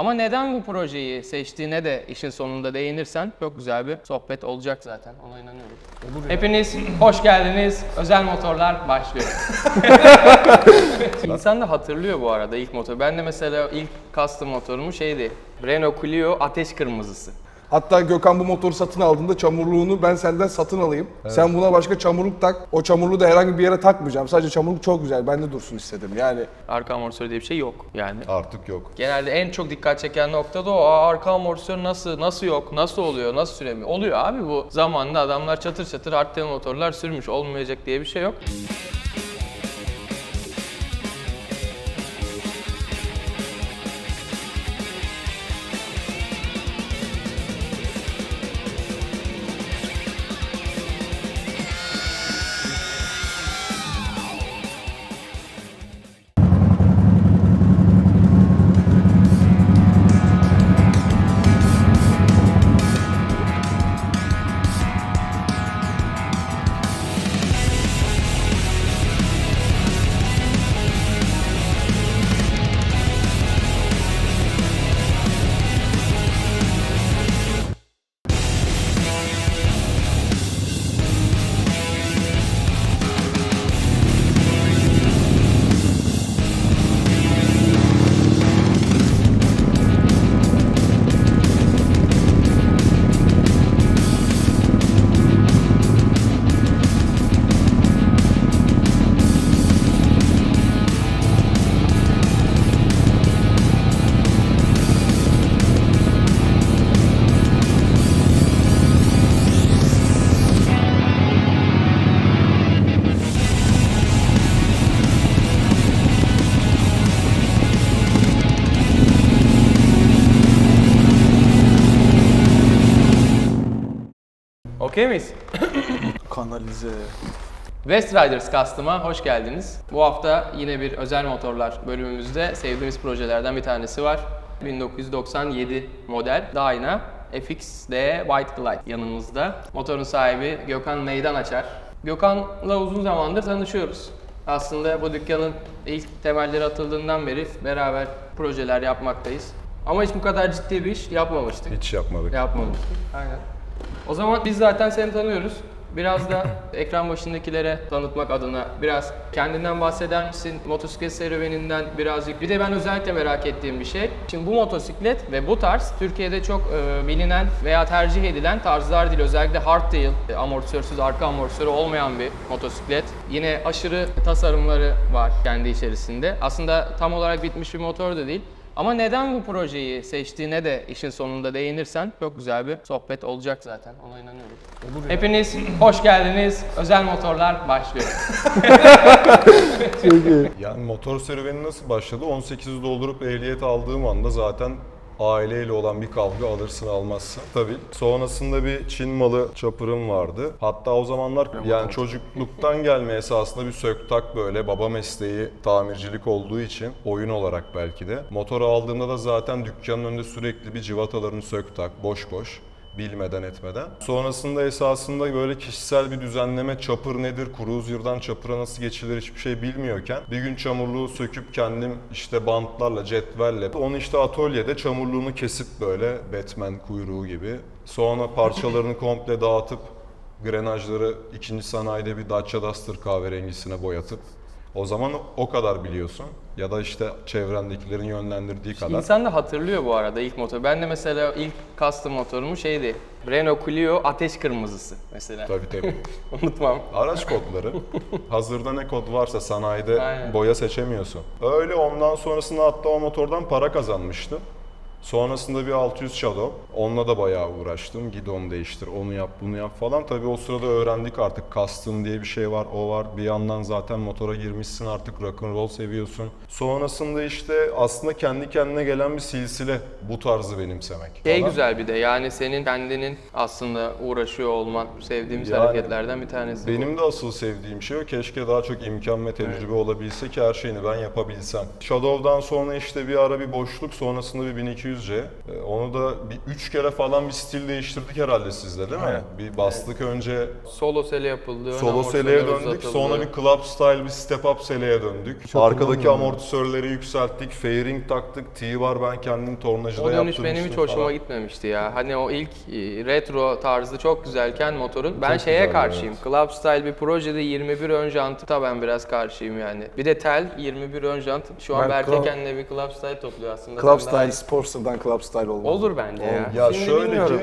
Ama neden bu projeyi seçtiğine de işin sonunda değinirsen çok güzel bir sohbet olacak zaten. Ona inanıyorum. Hepiniz hoş geldiniz. Özel motorlar başlıyor. İnsan da hatırlıyor bu arada ilk motor. Ben de mesela ilk custom motorumu şeydi. Renault Clio ateş kırmızısı. Hatta Gökhan bu motoru satın aldığında çamurluğunu ben senden satın alayım. Sen buna başka çamurluk tak. O çamurluğu da herhangi bir yere takmayacağım. Sadece çamurluk çok güzel. Bende dursun istedim. Yani Arka amortisör diye bir şey yok yani. Artık yok. Genelde en çok dikkat çeken nokta da o. Aa, arka amortisör nasıl, nasıl yok, nasıl oluyor, nasıl süremiyor? Oluyor abi bu. Zamanında adamlar çatır çatır hardtail motorlar sürmüş. Olmayacak diye bir şey yok. Okey miyiz? kanalize. West Riders Custom'a hoş geldiniz. Bu hafta yine bir özel motorlar bölümümüzde sevdiğimiz projelerden bir tanesi var. 1997 model Dyna FXD White Glide yanımızda. Motorun sahibi Gökhan Meydan Açar. Gökhan'la uzun zamandır tanışıyoruz. Aslında bu dükkanın ilk temelleri atıldığından beri beraber projeler yapmaktayız. Ama hiç bu kadar ciddi bir iş yapmamıştık. Hiç yapmadık. Yapmamıştık. Aynen. O zaman biz zaten seni tanıyoruz. Biraz da ekran başındakilere tanıtmak adına biraz kendinden bahseder misin? Motosiklet serüveninden birazcık. Bir de ben özellikle merak ettiğim bir şey. Şimdi bu motosiklet ve bu tarz Türkiye'de çok e, bilinen veya tercih edilen tarzlar değil. Özellikle hardtail, e, amortisörsüz arka amortisörü olmayan bir motosiklet. Yine aşırı tasarımları var kendi içerisinde. Aslında tam olarak bitmiş bir motor da değil. Ama neden bu projeyi seçtiğine de işin sonunda değinirsen çok güzel bir sohbet olacak zaten. Ona inanıyorum. Hepiniz hoş geldiniz. Özel motorlar başlıyor. Yani motor serüveni nasıl başladı? 18'i doldurup ehliyet aldığım anda zaten aileyle olan bir kavga alırsın almazsın. Tabii. Sonrasında bir Çin malı çapırım vardı. Hatta o zamanlar yani çocukluktan gelme esasında bir söktak böyle baba mesleği tamircilik olduğu için oyun olarak belki de. Motoru aldığımda da zaten dükkanın önünde sürekli bir civatalarını söktak boş boş bilmeden etmeden. Sonrasında esasında böyle kişisel bir düzenleme çapır nedir, cruiser'dan çapıra nasıl geçilir hiçbir şey bilmiyorken bir gün çamurluğu söküp kendim işte bantlarla, cetvelle onu işte atölyede çamurluğunu kesip böyle Batman kuyruğu gibi sonra parçalarını komple dağıtıp grenajları ikinci sanayide bir Dacia Duster kahverengisine boyatıp o zaman o kadar biliyorsun ya da işte çevrendekilerin yönlendirdiği kadar. İnsan da hatırlıyor bu arada ilk motor. Ben de mesela ilk custom motorumu şeydi. Renault Clio ateş kırmızısı mesela. Tabii tabii. Unutmam. Araç kodları. Hazırda ne kod varsa sanayide Aynen. boya seçemiyorsun. Öyle ondan sonrasında hatta o motordan para kazanmıştım. Sonrasında bir 600 Shadow. Onunla da bayağı uğraştım. Gidon değiştir, onu yap, bunu yap falan. Tabii o sırada öğrendik artık custom diye bir şey var, o var. Bir yandan zaten motora girmişsin artık rock and roll seviyorsun. Sonrasında işte aslında kendi kendine gelen bir silsile bu tarzı benimsemek. Şey falan. güzel bir de yani senin kendinin aslında uğraşıyor olman sevdiğimiz Yani hareketlerden bir tanesi. bu. Benim de asıl sevdiğim şey o. Keşke daha çok imkan ve tecrübe olabilse ki her şeyini ben yapabilsem. Shadow'dan sonra işte bir ara bir boşluk, sonrasında bir 1200 200C. Ee, Onu da bir 3 kere falan bir stil değiştirdik herhalde sizle değil mi? Aynen. Bir bastık önce Solo sele yapıldı. solo seleye döndük. uzatıldı. Sonra bir club style bir step up seleye döndük. Hiç Arkadaki hatırlamıyorum. amortisörleri yükselttik. Fairing taktık. T-bar ben kendim tornacıda O dönüş yaptırmıştım benim hiç hoşuma falan. gitmemişti ya. Hani o ilk e, retro tarzı çok güzelken motorun. Ben Çok şeye güzeldi, karşıyım. Club style bir projede 21 ön jantı ben biraz karşıyım yani. Bir de tel 21 ön jant. Şu an Ben kendine bir club style topluyor aslında. Club Sen daha Style, Sportster'dan Club Style olmaz. Olur bence ya. Ya Şimdi şöyle bilmiyorum.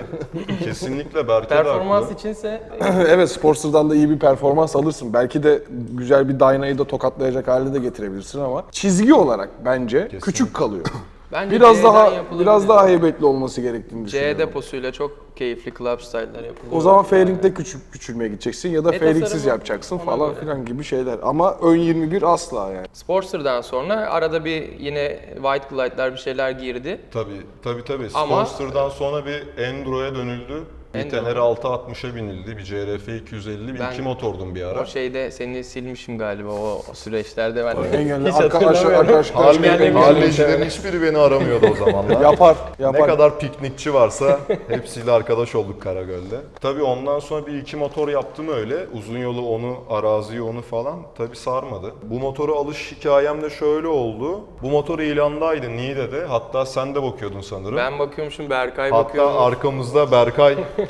ki kesinlikle Berke de Performans haklı. içinse evet Sportster'dan da iyi bir performans alırsın. Belki de güzel bir Dyna'yı da tokatlayacak hale de getirebilirsin ama çizgi olarak bence küçük kalıyor. bence Biraz C'den daha biraz daha heybetli olması gerektiğini C düşünüyorum. deposuyla çok keyifli club style'lar yapılıyor. O zaman fairing'de küçük küçülmeye gideceksin ya da E, fairingsiz yapacaksın falan göre. filan gibi şeyler. Ama ön 21 asla yani. Sportster'dan sonra arada bir yine white glide'lar bir şeyler girdi. Tabii tabii tabii. Ama- Sportster'dan sonra bir Enduro'ya dönüldü. Bir. Tenere 660'a binildi. Bir CRF 250, bir Ben- iki motordum bir ara. O şeyde seni silmişim galiba o, o süreçlerde ben. Engelli Hiç arka aşağı hatırlamıyorum. arka aşağı Halle- engelli- Hallecilerin hiçbiri beni aramıyordu o zamanlar. yapar Ne yapar. kadar piknikçi varsa hepsiyle arkadaş olduk Karagöl'de. Tabii ondan sonra bir iki motor yaptım öyle. Uzun yolu onu, araziyi onu falan. Tabii sarmadı. Bu motora alış hikayem de şöyle oldu. Bu motor ilandaydı Niğde'de. Hatta sen de bakıyordun sanırım. Ben bakıyormuşum Berkay Hatta bakıyor. arkamızda Berkay...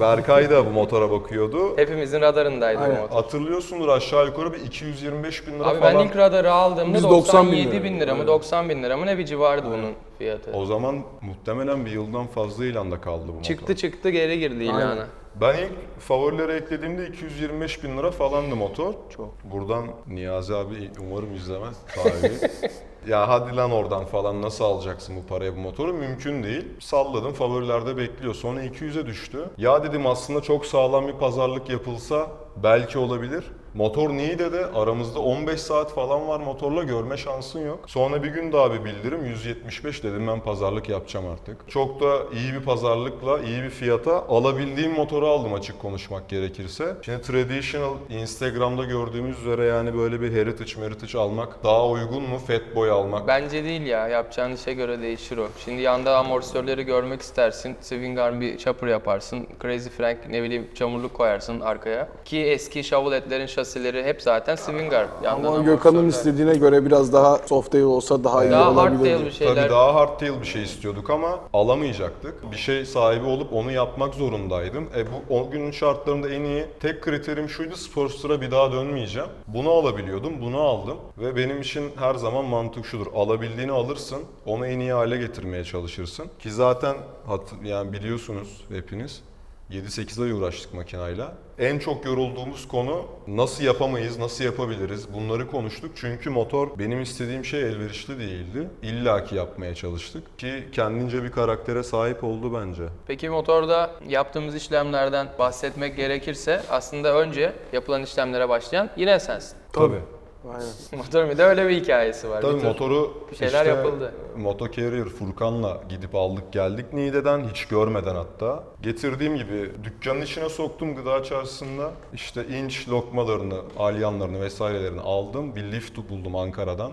Berkay da bu motora bakıyordu. Hepimizin radarındaydı Aynen. bu motor. Hatırlıyorsundur aşağı yukarı bir 225 bin lira Abi falan. ben ilk radarı aldığımda Biz 90 bin 97 lira. bin lira mı 90 bin lira mı ne bir civardı bunun fiyatı. O zaman muhtemelen bir yıldan fazla ilanda kaldı bu motor. Çıktı çıktı geri girdi ilana. Ben ilk favorilere eklediğimde 225 bin lira falandı motor. Çok. Buradan Niyazi abi umarım izlemez sahibi. ya hadi lan oradan falan nasıl alacaksın bu paraya bu motoru? Mümkün değil. Salladım favorilerde bekliyor. Sonra 200'e düştü. Ya dedim aslında çok sağlam bir pazarlık yapılsa belki olabilir. Motor Niğde'de aramızda 15 saat falan var motorla görme şansın yok. Sonra bir gün daha bir bildirim 175 dedim ben pazarlık yapacağım artık. Çok da iyi bir pazarlıkla iyi bir fiyata alabildiğim motoru aldım açık konuşmak gerekirse. Şimdi traditional Instagram'da gördüğümüz üzere yani böyle bir heritage heritage almak daha uygun mu Fatboy almak? Bence değil ya. Yapacağın işe göre değişir o. Şimdi yanda amortisörleri görmek istersin. Swing arm bir chopper yaparsın. Crazy Frank ne bileyim çamurluk koyarsın arkaya. Ki eski Chevrolet'lerin şasileri hep zaten swing arm. Yandan Ama Gökhan'ın istediğine göre biraz daha soft tail olsa daha iyi daha olabilir. hardtail bir şeyler. Tabii daha hardtail bir şey istiyorduk ama alamayacaktık. Bir şey sahibi olup onu yapmak zorundaydım. E bu o günün şartlarında en iyi tek kriterim şuydu Sportster'a bir daha dönmeyeceğim. Bunu alabiliyordum, bunu aldım. Ve benim için her zaman mantık şudur. Alabildiğini alırsın, onu en iyi hale getirmeye çalışırsın. Ki zaten hat, yani biliyorsunuz hepiniz 7-8 ay uğraştık makinayla. En çok yorulduğumuz konu nasıl yapamayız, nasıl yapabiliriz bunları konuştuk. Çünkü motor benim istediğim şey elverişli değildi. İlla ki yapmaya çalıştık. Ki kendince bir karaktere sahip oldu bence. Peki motorda yaptığımız işlemlerden bahsetmek gerekirse aslında önce yapılan işlemlere başlayan yine sensin. Tabii. Aynen. Motorun bir de öyle bir hikayesi var. Tabii Bir motoru bir şeyler yapıldı. Moto Carrier Furkan'la gidip aldık geldik Niğde'den hiç görmeden hatta. Getirdiğim gibi dükkanın içine soktum gıda çarşısında. İşte inç lokmalarını, alyanlarını vesairelerini aldım. Bir lift buldum Ankara'dan.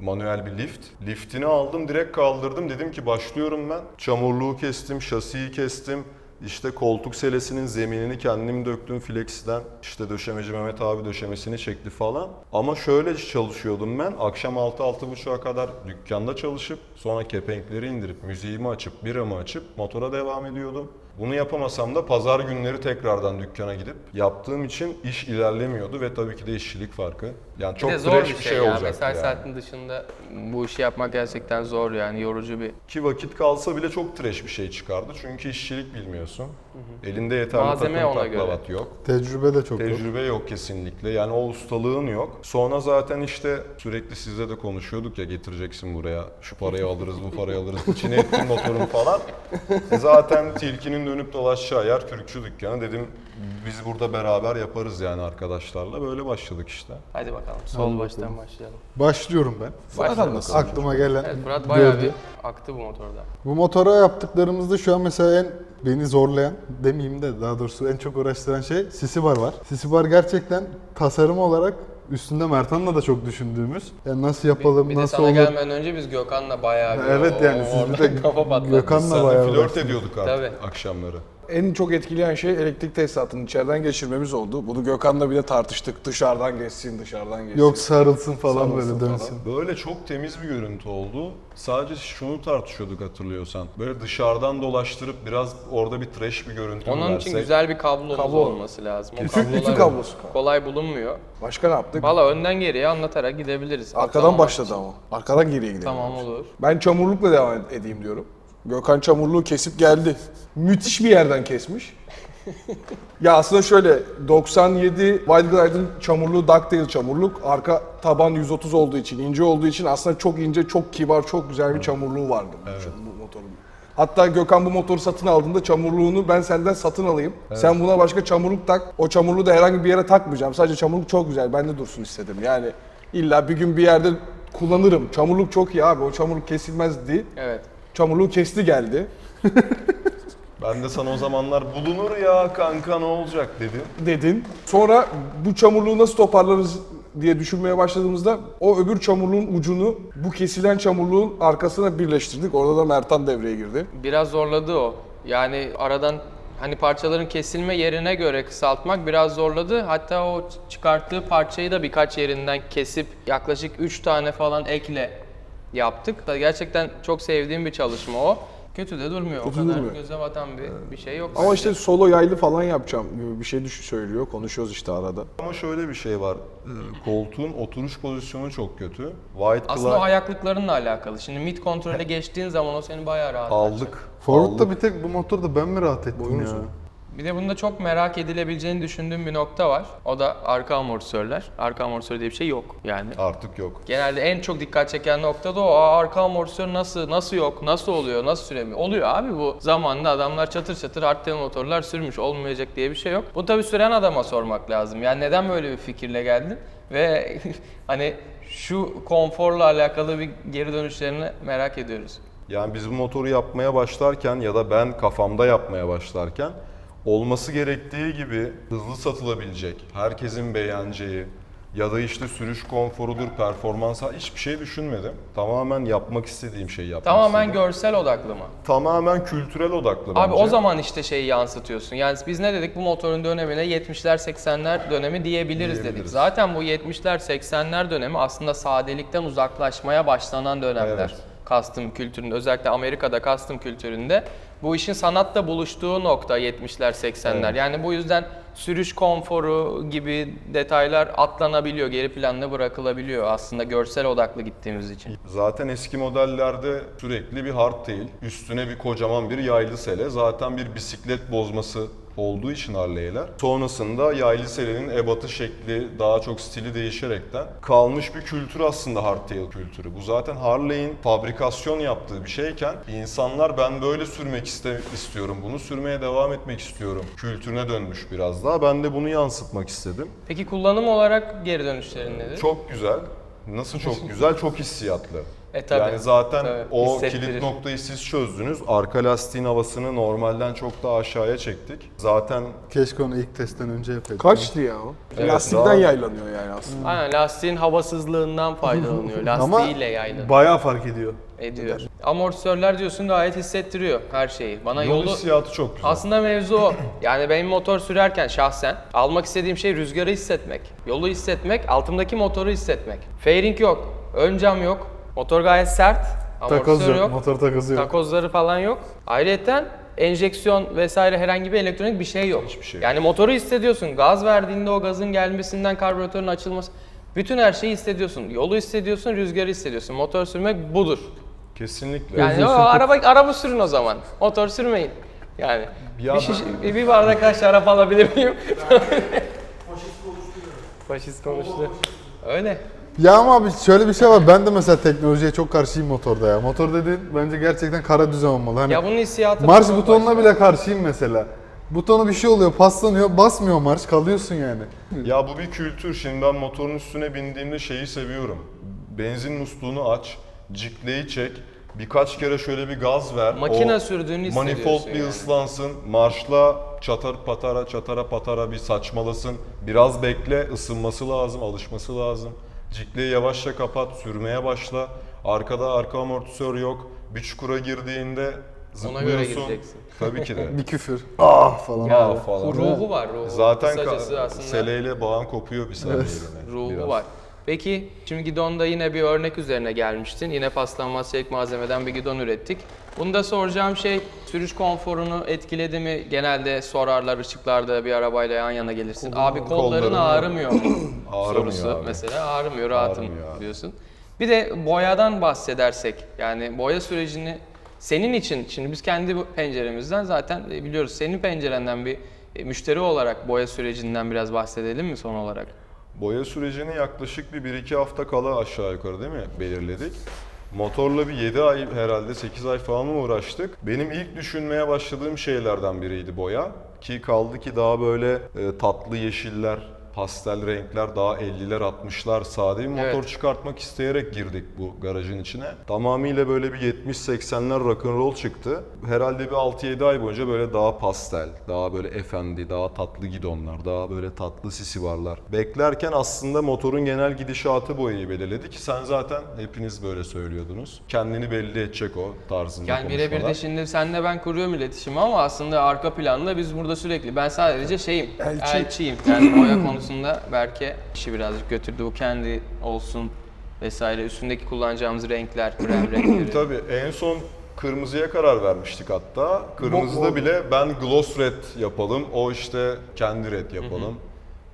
Manuel bir lift. Liftini aldım direkt kaldırdım. Dedim ki başlıyorum ben. Çamurluğu kestim, şasiyi kestim. İşte koltuk selesinin zeminini kendim döktüm Flex'den. İşte döşemeci Mehmet abi döşemesini çekti falan. Ama şöyle çalışıyordum ben. Akşam 6-6.30'a kadar dükkanda çalışıp sonra kepenkleri indirip müziğimi açıp biramı açıp motora devam ediyordum. Bunu yapamasam da pazar günleri tekrardan dükkana gidip yaptığım için iş ilerlemiyordu ve tabii ki de işçilik farkı. Yani çok bir de zor trash bir şey, şey, ya. olacaktı Mesai yani. saatinin dışında bu işi yapmak gerçekten zor yani yorucu bir. Ki vakit kalsa bile çok trash bir şey çıkardı. Çünkü işçilik bilmiyorsun. Elinde yeterli Malzeme takım ona göre. taklavat yok. Tecrübe de çok yok. Tecrübe yok kesinlikle. Yani o ustalığın yok. Sonra zaten işte sürekli sizle de konuşuyorduk ya getireceksin buraya. Şu parayı alırız, bu parayı alırız. İçine ettim motorun falan. E zaten tilkinin dönüp dolaşacağı yer Türkçü dükkanı. Dedim biz burada beraber yaparız yani arkadaşlarla. Böyle başladık işte. Hadi bakalım sol baştan başlayalım. Başlıyorum ben. Başlayalım. nasıl? Aklıma gelen Evet Murat bayağı gördü. bir aktı bu motorda. Bu motora yaptıklarımızda şu an mesela en beni zorlayan demeyeyim de daha doğrusu en çok uğraştıran şey sisi bar var. Sisi bar gerçekten tasarım olarak Üstünde Mertan'la da çok düşündüğümüz. Yani nasıl yapalım, Bir de nasıl sana olur? gelmeden önce biz Gökhan'la bayağı bir Evet o- yani siz bir de kafa patlattınız. Gökhan'la bayağı de flört uğraştınız. ediyorduk artık Tabii. akşamları. En çok etkileyen şey elektrik tesisatını içeriden geçirmemiz oldu. Bunu Gökhan'la bile tartıştık. Dışarıdan geçsin, dışarıdan geçsin. Yok sarılsın falan Sarılsın böyle falan. dönsün. Böyle çok temiz bir görüntü oldu. Sadece şunu tartışıyorduk hatırlıyorsan. Böyle dışarıdan dolaştırıp biraz orada bir trash bir görüntü mü Onun için versek? güzel bir kablomuz Kablo. olması lazım. O Ütü- kablolar ütü kablosu. Kolay bulunmuyor. Başka ne yaptık? Valla önden geriye anlatarak gidebiliriz. Arkadan başladı için. ama. Arkadan geriye gidelim. Tamam olur. Ben çamurlukla devam edeyim diyorum. Gökhan çamurluğu kesip geldi. Müthiş bir yerden kesmiş. ya aslında şöyle 97 Wildglide'ın çamurluğu ducktail çamurluk. Arka taban 130 olduğu için, ince olduğu için aslında çok ince, çok kibar, çok güzel bir çamurluğu vardı bu, bu motorun. Hatta Gökhan bu motoru satın aldığında çamurluğunu ben senden satın alayım. Sen buna başka çamurluk tak. O çamurluğu da herhangi bir yere takmayacağım. Sadece çamurluk çok güzel. Bende dursun istedim. Yani illa bir gün bir yerde kullanırım. Çamurluk çok iyi abi. O çamurluk kesilmez değil. Evet. Çamurluğu kesti geldi. Ben de sana o zamanlar bulunur ya kanka ne olacak dedim. Dedin. Sonra bu çamurluğu nasıl toparlarız diye düşünmeye başladığımızda o öbür çamurluğun ucunu bu kesilen çamurluğun arkasına birleştirdik. Orada da Mertan devreye girdi. Biraz zorladı o. Yani aradan hani parçaların kesilme yerine göre kısaltmak biraz zorladı. Hatta o çıkarttığı parçayı da birkaç yerinden kesip yaklaşık 3 tane falan ekle yaptık. Da Gerçekten çok sevdiğim bir çalışma o. Kötü de durmuyor. Kötü o kadar durmuyor. göze batan bir, bir şey yok. Ama bence. işte solo yaylı falan yapacağım gibi bir şey söylüyor. Konuşuyoruz işte arada. Ama şöyle bir şey var. Ee, Koltuğun oturuş pozisyonu çok kötü. White aslında o ayaklıklarınla alakalı. Şimdi mid kontrole geçtiğin zaman o seni bayağı rahat aldık. Forward'da bir tek bu motorda ben mi rahat ettim Boyun ya? uzun. Bir de bunda çok merak edilebileceğini düşündüğüm bir nokta var. O da arka amortisörler. Arka amortisör diye bir şey yok yani. Artık yok. Genelde en çok dikkat çeken nokta da o. Aa, arka amortisör nasıl, nasıl yok, nasıl oluyor, nasıl süremiyor? Oluyor abi bu zamanında adamlar çatır çatır hardtail motorlar sürmüş. Olmayacak diye bir şey yok. Bu tabii süren adama sormak lazım. Yani neden böyle bir fikirle geldin? Ve hani şu konforla alakalı bir geri dönüşlerini merak ediyoruz. Yani biz bu motoru yapmaya başlarken ya da ben kafamda yapmaya başlarken olması gerektiği gibi hızlı satılabilecek, herkesin beğeneceği ya da işte sürüş konforudur, performans hiçbir şey düşünmedim. Tamamen yapmak istediğim şeyi yapmak Tamamen istedim. görsel odaklı mı? Tamamen kültürel odaklı Abi bence. o zaman işte şeyi yansıtıyorsun. Yani biz ne dedik bu motorun dönemine 70'ler 80'ler dönemi diyebiliriz, dedik. Diyebiliriz. Zaten bu 70'ler 80'ler dönemi aslında sadelikten uzaklaşmaya başlanan dönemler. Evet. Custom kültüründe özellikle Amerika'da custom kültüründe bu işin sanatla buluştuğu nokta 70'ler 80'ler. Evet. Yani bu yüzden sürüş konforu gibi detaylar atlanabiliyor, geri planda bırakılabiliyor aslında görsel odaklı gittiğimiz için. Zaten eski modellerde sürekli bir hardtail, üstüne bir kocaman bir yaylı sele. Zaten bir bisiklet bozması olduğu için Harley'ler. Sonrasında yaylı selenin ebatı şekli daha çok stili değişerekten kalmış bir kültür aslında hardtail kültürü. Bu zaten Harley'in fabrikasyon yaptığı bir şeyken insanlar ben böyle sürmek iste- istiyorum, bunu sürmeye devam etmek istiyorum kültürüne dönmüş biraz daha. Ben de bunu yansıtmak istedim. Peki kullanım olarak geri dönüşlerin nedir? Çok güzel. Nasıl çok güzel? Çok hissiyatlı. E, tabii. Yani zaten Tabii, o kilit noktayı siz çözdünüz. Arka lastiğin havasını normalden çok daha aşağıya çektik. Zaten Keşke onu ilk testten önce yapaydım. Kaçtı ya o? Evet, Lastikten daha- yaylanıyor yani aslında. Aynen lastiğin havasızlığından faydalanıyor. Ama Lastiğiyle yaylanıyor. Bayağı fark ediyor. ediyor. Amortisörler diyorsun gayet hissettiriyor her şeyi. Bana yol yolu hissiyatı çok güzel. aslında mevzu o. Yani benim motor sürerken şahsen almak istediğim şey rüzgarı hissetmek. Yolu hissetmek, altımdaki motoru hissetmek. Fairing yok, ön cam yok. Motor gayet sert. Takoz Amortisör yok, yok. motor takozu yok. Takozları falan yok. Ayrıca enjeksiyon vesaire herhangi bir elektronik bir şey yok. Hiçbir şey yok. Yani motoru hissediyorsun. Gaz verdiğinde o gazın gelmesinden karbüratörün açılması. Bütün her şeyi hissediyorsun. Yolu hissediyorsun, rüzgarı hissediyorsun. Motor sürmek budur. Kesinlikle. Yani o araba araba sürün o zaman. Motor sürmeyin. Yani Ya bir, şiş- bir bardak kaç şarap alabilir miyim? Faşist konuştu. Öyle. Ya ama abi şöyle bir şey var. Ben de mesela teknolojiye çok karşıyım motorda ya. Motor dediğin bence gerçekten kara düzen olmalı. Hani Ya bunun hissiyatı marş butonuna bile karşıyım mesela. Butonu bir şey oluyor, paslanıyor, basmıyor marş, kalıyorsun yani. Ya bu bir kültür. Şimdi ben motorun üstüne bindiğimde şeyi seviyorum. Benzin musluğunu aç, cikleyi çek, Birkaç kere şöyle bir gaz ver. Makine sürdüğünü hissediyorsun Manifold bir yani. ıslansın. Marşla çatar patara çatara patara bir saçmalasın. Biraz bekle ısınması lazım, alışması lazım. Cikleyi yavaşça kapat, sürmeye başla. Arkada arka amortisör yok. Bir çukura girdiğinde Ona göre zıplıyorsun. gireceksin. Tabii ki de. Bir küfür. Ah falan. Ya Ah falan. ruhu var ruhu. Zaten Kısacası ka- aslında seleyle bağın kopuyor bir saniye ruhu biraz. var. Peki şimdi gidonda yine bir örnek üzerine gelmiştin. Yine paslanmaz çelik malzemeden bir gidon ürettik. Bunda soracağım şey sürüş konforunu etkiledi mi? Genelde sorarlar ışıklarda bir arabayla yan yana gelirsin. abi kolların kollarım ağrımıyor mu? Ağrımıyor Sorusu abi. mesela ağrımıyor rahatım Ağrımıyor abi. diyorsun. Bir de boyadan bahsedersek yani boya sürecini senin için şimdi biz kendi penceremizden zaten e, biliyoruz senin pencerenden bir e, müşteri olarak boya sürecinden biraz bahsedelim mi son olarak? Boya sürecini yaklaşık bir 1-2 hafta kala aşağı yukarı değil mi belirledik. Motorla bir 7 ay herhalde 8 ay falan mı uğraştık. Benim ilk düşünmeye başladığım şeylerden biriydi boya. Ki kaldı ki daha böyle e, tatlı yeşiller, pastel renkler daha 50'ler 60'lar sade bir motor Evet. çıkartmak isteyerek girdik bu garajın içine. Tamamıyla böyle bir 70-80'ler rock'n'roll çıktı. Herhalde bir 6-7 ay boyunca böyle daha pastel, daha böyle efendi, daha tatlı gidonlar, daha böyle tatlı sisi varlar. Beklerken aslında motorun genel gidişatı boyayı belirledik. Sen zaten hepiniz böyle söylüyordunuz. Kendini belli edecek o tarzında Yani birebir de konuşmalar. şimdi senle ben kuruyorum iletişimi ama aslında arka planda biz burada sürekli ben sadece şeyim Elçi. elçiyim. Yani boya konusunda belki işi birazcık götürdü bu kendi olsun vesaire üstündeki kullanacağımız renkler, krem renkleri. Tabii en son kırmızıya karar vermiştik hatta. Kırmızıda bile ben gloss red yapalım, o işte kendi red yapalım.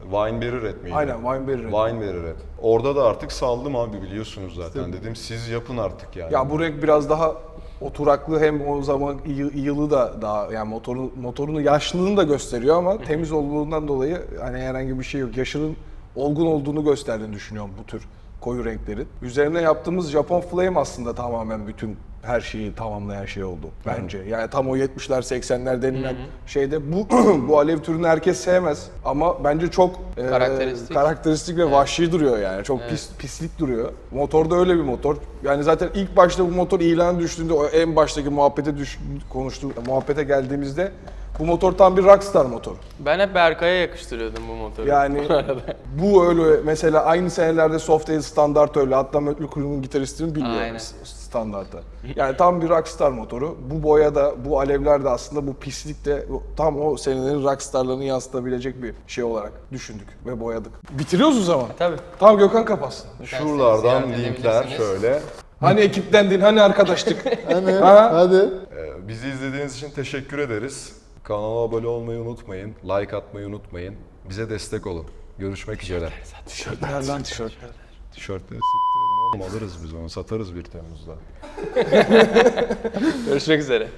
Wineberry red miydi? Aynen, Wineberry red. Wineberry red. Orada da artık saldım abi biliyorsunuz zaten. Dedim siz yapın artık yani. Ya bu renk biraz daha oturaklı hem o zaman yı- yılı da daha yani motorun motorunu yaşlılığını da gösteriyor ama temiz olduğundan dolayı hani herhangi bir şey yok. Yaşının olgun olduğunu gösterdiğini düşünüyorum bu tür koyu renklerin. Üzerine yaptığımız Japon Flame aslında tamamen bütün her şeyi tamamlayan şey oldu bence. Yani tam o 70'ler 80'ler denilen şeyde bu bu alev türünü herkes sevmez ama bence çok e, Karakteristik. karakteristik ve vahşi duruyor yani. Çok pis pislik duruyor. Motor da öyle bir motor. Yani zaten ilk başta bu motor ilan düştüğünde o en baştaki muhabbete düş, konuştu muhabbete geldiğimizde bu motor tam bir rockstar motor. Ben hep Berkay'a yakıştırıyordum bu motoru. Yani bu öyle mesela aynı senelerde Softail standart öyle. Hatta Mötley Crue'nun gitaristini bilmiyorum standartta. Yani tam bir rockstar motoru. Bu boya da bu alevler de aslında bu pislik de tam o senelerin rockstarlarını yansıtabilecek bir şey olarak düşündük ve boyadık. Bitiriyoruz o zaman. Tabii. Tamam Gökhan kapatsın. Şuralardan linkler şöyle. Hani ekiptendin, hani arkadaştık. Hani Ha? hadi. Ee, Bizi izlediğiniz için teşekkür ederiz. Kanala abone olmayı unutmayın. Like atmayı unutmayın. Bize destek olun. Görüşmek üzere. Tişörtler lan tişörtler. Tişörtleri siktir edin oğlum alırız biz onu satarız 1 Temmuz'da. Görüşmek üzere.